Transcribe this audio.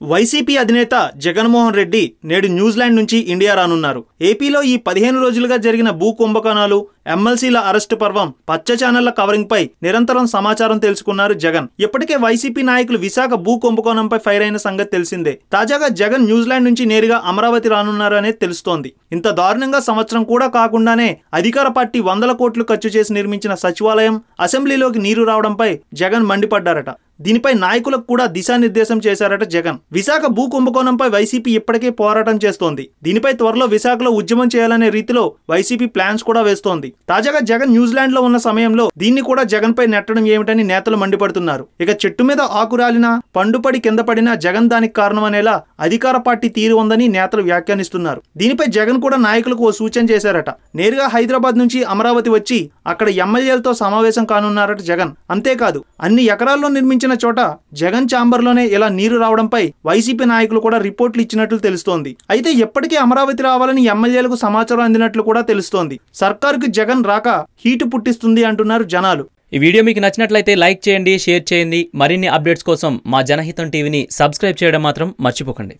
YCP అధినేత జగన్మోహన్ రెడ్డి నేడు New Zealand నుంచి ఇండియా రానున్నారు. ఏపీలో ఈ పదిహేను రోజులుగా జరిగిన భూ కుంభకోణాలు ఎమ్మెల్సీల అరెస్టు పర్వం పచ్చ ఛానళ్ళ కవరింగ్ పై నిరంతరం సమాచారం తెలుసుకున్నారు జగన్. ఇప్పటికే వైసీపీ నాయకులు విశాఖ భూ కుంభకోణంపై ఫైర్ అయిన సంగతి తెలిసిందే. తాజాగా జగన్ న్యూజిలాండ్ నుంచి నేరుగా అమరావతి రానున్నారు అనేది తెలుస్తోంది. ఇంత దారుణంగా సంవత్సరం కూడా కాకుండానే అధికార పార్టీ వందల కోట్లు ఖర్చు చేసి నిర్మించిన సచివాలయం అసెంబ్లీలోకి నీరు రావడంపై జగన్ మండిపడ్డారట. దీనిపై నాయకులకు కూడా దిశానిర్దేశం చేశారట జగన్. విశాఖ భూ కుంభకోణంపై వైసీపీ ఇప్పటికే పోరాటం చేస్తోంది. దీనిపై త్వరలో విశాఖలో ఉద్యమం చేయాలనే రీతిలో వైసీపీ ప్లాన్స్ కూడా వేస్తోంది. తాజాగా జగన్ న్యూజిలాండ్లో ఉన్న సమయంలో దీన్ని కూడా జగన్ పై నెట్టడం ఏమిటని నేతలు మండిపడుతున్నారు. ఇక చెట్టు మీద ఆకురాలినా పండుపడి కింద పడినా జగన్ దానికి కారణం అనేలా అధికార పార్టీ తీరు ఉందని నేతలు వ్యాఖ్యానిస్తున్నారు. దీనిపై జగన్ కూడా నాయకులకు ఓ సూచన చేశారట. నేరుగా హైదరాబాద్ నుంచి అమరావతి వచ్చి అక్కడ ఎమ్మెల్యేలతో సమావేశం కానున్నారట జగన్. అంతేకాదు అన్ని ఎకరాల్లో నిర్మించిన చోట జగన్ ఛాంబర్లోనే ఇలా నీరు రావడంపై వైసీపీ నాయకులు కూడా రిపోర్ట్లు ఇచ్చినట్లు తెలుస్తోంది. అయితే ఎప్పటికీ అమరావతి రావాలని ఎమ్మెల్యేలకు సమాచారం అందినట్లు కూడా తెలుస్తోంది. సర్కారుకు జగన్ రాక హీటు పుట్టిస్తుంది అంటున్నారు జనాలు. ఈ వీడియో మీకు నచ్చినట్లయితే లైక్ చేయండి షేర్ చేయండి. మరిన్ని అప్డేట్స్ కోసం మా జనహితం టీవీని సబ్స్క్రైబ్ చేయడం మాత్రం మర్చిపోకండి.